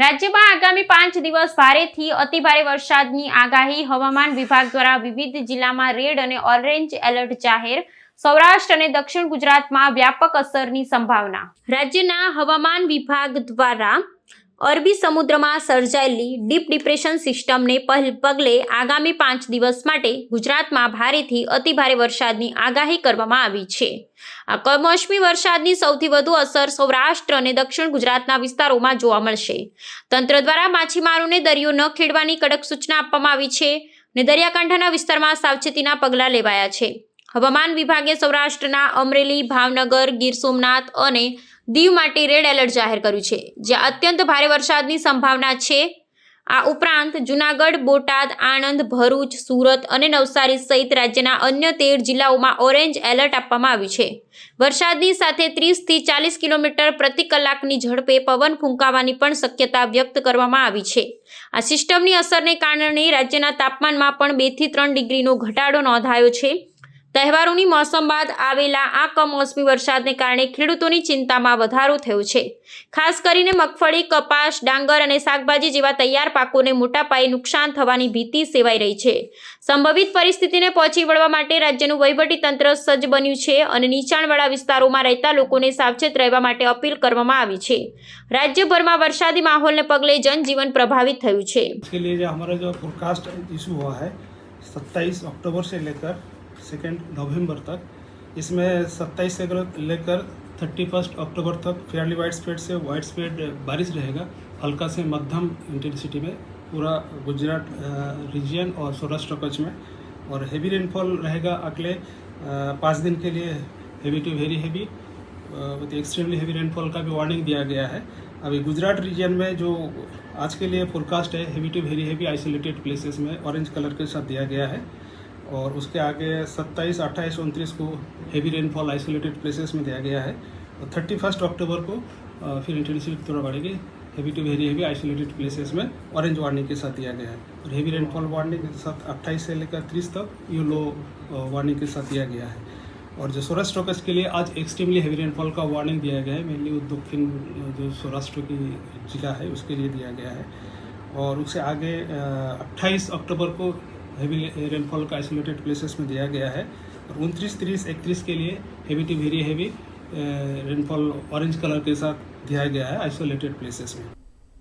રાજ્યમાં આગામી પાંચ દિવસ ભારેથી અતિભારે વરસાદની આગાહી હવામાન વિભાગ દ્વારા વિવિધ જિલ્લામાં રેડ અને ઓરેન્જ એલર્ટ જાહેર. સૌરાષ્ટ્ર અને દક્ષિણ ગુજરાતમાં વ્યાપક અસરની સંભાવના. રાજ્યના હવામાન વિભાગ દ્વારા અરબી સમુદ્રમાં સર્જાયેલી ડીપ ડિપ્રેશન સિસ્ટમને પગલે આગામી પાંચ દિવસ માટે ગુજરાતમાં ભારેથી અતિભારે વરસાદની આગાહી કરવામાં આવી છે. આ કમોસમી વરસાદની સૌથી વધુ અસર સૌરાષ્ટ્ર અને દક્ષિણ ગુજરાતના વિસ્તારોમાં જોવા મળશે. તંત્ર દ્વારા માછીમારોને દરિયો ન ખેડવાની કડક સૂચના આપવામાં આવી છે અને દરિયાકાંઠાના વિસ્તારમાં સાવચેતીના પગલાં લેવાયા છે. હવામાન વિભાગે સૌરાષ્ટ્રના અમરેલી, ભાવનગર, ગીર સોમનાથ અને દીવ માટે રેડ એલર્ટ જાહેર કર્યું છે. જ્યાં અત્યંત ભારે વરસાદની સંભાવના છે. આ ઉપરાંત જુનાગઢ, બોટાદ, આણંદ, ભરૂચ, સુરત અને નવસારી સહિત રાજ્યના અન્ય તેર જિલ્લાઓમાં ઓરેન્જ એલર્ટ આપવામાં આવ્યું છે. વરસાદની સાથે ત્રીસથી ચાલીસ કિલોમીટર પ્રતિ કલાકની ઝડપે પવન ફૂંકાવાની પણ શક્યતા વ્યક્ત કરવામાં આવી છે. આ સિસ્ટમની અસરને કારણે રાજ્યના તાપમાનમાં પણ બેથી ત્રણ ડિગ્રીનો ઘટાડો નોંધાયો છે. તહેવારોની મોસમ બાદ આવેલા આ કમોસમી વરસાદને કારણે ખેડૂતોની ચિંતામાં વધારો થયો છે ખાસ કરીને મગફળી કપાસ ડાંગર અને શાકભાજી જેવા તૈયાર પાકોને મોટા પાયે નુકસાન થવાની ભીતિ સેવાઈ રહી છે સંભવિત પરિસ્થિતિને પહોંચી વળવા માટે રાજ્યનું વહીવટી તંત્ર સજ્જ બન્યું છે અને નીચાણવાળા વિસ્તારોમાં રહેતા લોકોને સાવચેત રહેવા માટે અપીલ કરવામાં આવી છે રાજ્યભરમાં વરસાદી માહોલને પગલે જનજીવન પ્રભાવિત થયું છે इसके लिए जो हमारा जो फोरकास्ट इशू हुआ है 27 अक्टूबर से लेकर सेकेंड नवंबर तक। इसमें 27 से लेकर थर्टी फ़र्स्ट अक्टूबर तक फेयरली वाइड स्प्रेड से वाइड स्प्रेड बारिश रहेगा। हल्का से मध्यम इंटेंसिटी में पूरा गुजरात रीजन और सौराष्ट्र कच्छ में। और हेवी रेनफॉल रहेगा अगले पाँच दिन के लिए। Heavy to very heavy with extremely heavy rainfall का भी वार्निंग दिया गया है। अभी गुजरात रीजन में जो आज के लिए फोरकास्ट है heavy to very heavy isolated places में ऑरेंज कलर के साथ दिया गया है। और उसके आगे 27, 28, उनतीस को हेवी रेनफॉल आइसोलेटेड प्लेसेस में दिया गया है। और थर्टी फ़र्स्ट अक्टूबर को फिर इंटेंसिटी थोड़ा बढ़ेगी। Heavy to very heavy isolated places में ऑरेंज वार्निंग के साथ दिया गया है। और हेवी रेनफॉल वार्निंग के साथ 28 से लेकर 30 तक येलो वार्निंग के साथ दिया गया है। और जो सौराष्ट्र कच्छ के लिए आज एक्सट्रीमली हेवी रेनफॉल का वार्निंग दिया गया है मेनली वो दक्षिण जो सौराष्ट्र की जिला है उसके लिए दिया गया है। और उससे आगे अट्ठाईस अक्टूबर को हेवी रेनफॉल का आइसोलेटेड प्लेसेस में दिया गया है। और उनतीस, तीस, इकतीस के लिए heavy to very heavy rainfall orange colour के साथ दिया गया है आइसोलेटेड प्लेसेस में।